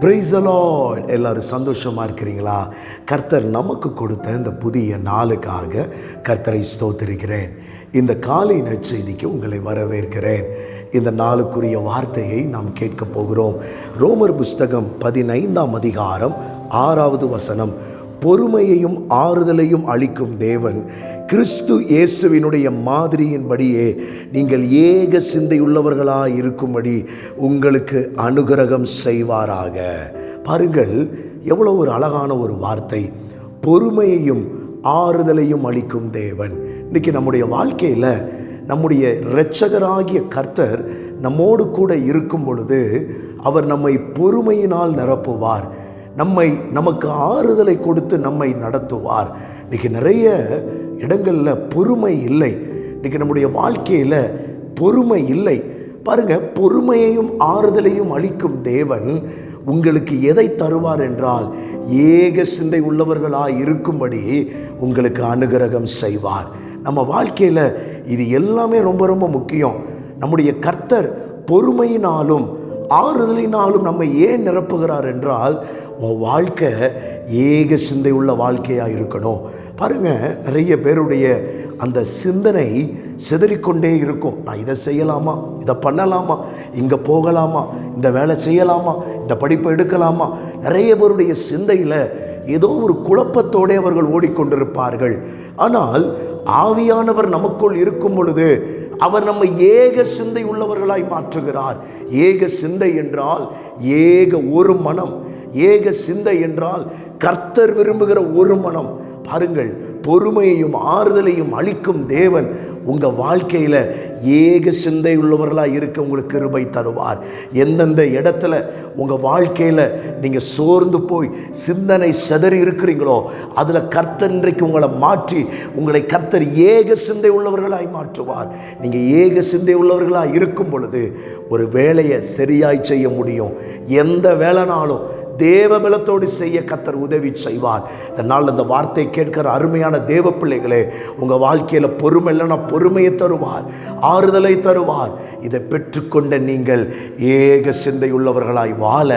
பிரைசலால் எல்லாரும் சந்தோஷமாக இருக்கிறீங்களா? கர்த்தர் நமக்கு கொடுத்த இந்த புதிய நாளுக்காக கர்த்தரை ஸ்தோத்திருக்கிறேன். இந்த காலை நற்செய்திக்கு உங்களை வரவேற்கிறேன். இந்த நாளுக்குரிய வார்த்தையை நாம் கேட்கப் போகிறோம். ரோமர் புஸ்தகம் பதினைந்தாம் அதிகாரம் ஆறாவது வசனம். பொறுமையையும் ஆறுதலையும் அளிக்கும் தேவன் கிறிஸ்து இயேசுவினுடைய மாதிரியின்படியே நீங்கள் ஏக சிந்தையுள்ளவர்களாக இருக்கும்படி உங்களுக்கு அனுகிரகம் செய்வாராக. பாருங்கள் எவ்வளோ ஒரு அழகான ஒரு வார்த்தை. பொறுமையையும் ஆறுதலையும் அளிக்கும் தேவன். இன்னைக்கு நம்முடைய வாழ்க்கையில் நம்முடைய இரட்சகராகிய கர்த்தர் நம்மோடு கூட இருக்கும் பொழுது அவர் நம்மை பொறுமையினால் நிரப்புவார். நம்மை நமக்கு ஆறுதலை கொடுத்து நம்மை நடத்துவார். இன்றைக்கி நிறைய இடங்களில் பொறுமை இல்லை. இன்றைக்கி நம்முடைய வாழ்க்கையில் பொறுமை இல்லை. பாருங்கள் பொறுமையையும் ஆறுதலையும் அளிக்கும் தேவன் உங்களுக்கு எதை தருவார் என்றால் ஏக சிந்தை உள்ளவர்களாக இருக்கும்படி உங்களுக்கு அனுகிரகம் செய்வார். நம்ம வாழ்க்கையில் இது எல்லாமே ரொம்ப ரொம்ப முக்கியம். நம்முடைய கர்த்தர் பொறுமையினாலும் ஆறுதலினாலும் நம்மை ஏன் நிரப்புகிறார் என்றால் உன் வாழ்க்கை ஏக சிந்தை உள்ள வாழ்க்கையாக இருக்கணும். பாருங்க நிறைய பேருடைய அந்த சிந்தனை சிதறிக்கொண்டே இருக்கும். நான் இதை செய்யலாமா? இதை பண்ணலாமா? இங்கே போகலாமா? இந்த வேலை செய்யலாமா? இந்த படிப்பை எடுக்கலாமா? நிறைய பேருடைய சிந்தையில் ஏதோ ஒரு குழப்பத்தோடே அவர்கள் ஓடிக்கொண்டிருப்பார்கள். ஆனால் ஆவியானவர் நமக்குள் இருக்கும் பொழுது அவர் நம்மை ஏக சிந்தை உள்ளவர்களாய் மாற்றுகிறார். ஏக சிந்தை என்றால் ஏக ஒரு மனம். ஏக சிந்தை என்றால் கர்த்தர் விரும்புகிற ஒரு மனம். பாருங்கள் பொறுமையையும் ஆறுதலையும் அளிக்கும் தேவன் உங்கள் வாழ்க்கையில் ஏக சிந்தை உள்ளவர்களாக இருக்க உங்களுக்கு கிருபை தருவார். எந்தெந்த இடத்துல உங்கள் வாழ்க்கையில் நீங்கள் சோர்ந்து போய் சிந்தனை செதறி இருக்கிறீங்களோ அதில் கர்த்தர் இன்றைக்கு உங்களை மாற்றி உங்களை கர்த்தர் ஏக சிந்தை உள்ளவர்களாய் மாற்றுவார். நீங்கள் ஏக சிந்தை உள்ளவர்களாக இருக்கும் பொழுது ஒரு வேலையை சரியாய் செய்ய முடியும். எந்த வேலைனாலும் தேவ பலத்தோடு செய்ய கத்தர் உதவி செய்வார். இந்த நாள் அந்த வார்த்தை கேட்கிற அருமையான தேவ பிள்ளைகளே உங்கள் வாழ்க்கையில் பொறுமை இல்லைன்னா பொறுமையை தருவார் ஆறுதலை தருவார். இதை பெற்றுக்கொண்ட நீங்கள் ஏக சிந்தையுள்ளவர்களாய் வாழ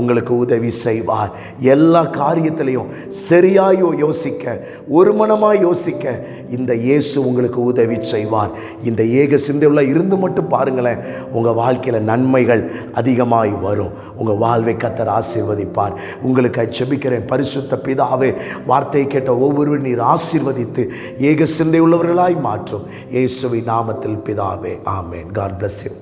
உங்களுக்கு உதவி செய்வார். எல்லா காரியத்திலையும் சரியாயோ யோசிக்க ஒரு மனமாக யோசிக்க இந்த இயேசு உங்களுக்கு உதவி செய்வார். இந்த ஏக சிந்தையுள்ள இருந்து மட்டும் பாருங்களேன் உங்கள் வாழ்க்கையில் நன்மைகள் அதிகமாய் வரும். உங்கள் வாழ்வை கத்தர் ஆசீர்வதி ஆசீர்வதிப்பார். உங்களுக்கு ஜெபிக்கிறேன் பரிசுத்த பிதாவே வார்த்தையை கேட்ட ஒவ்வொருவர் நீர் ஆசீர்வதித்து ஏக சிந்தை உள்ளவர்களாய் மாற்றும். இயேசுவை நாமத்தில் பிதாவே ஆமேன். God bless you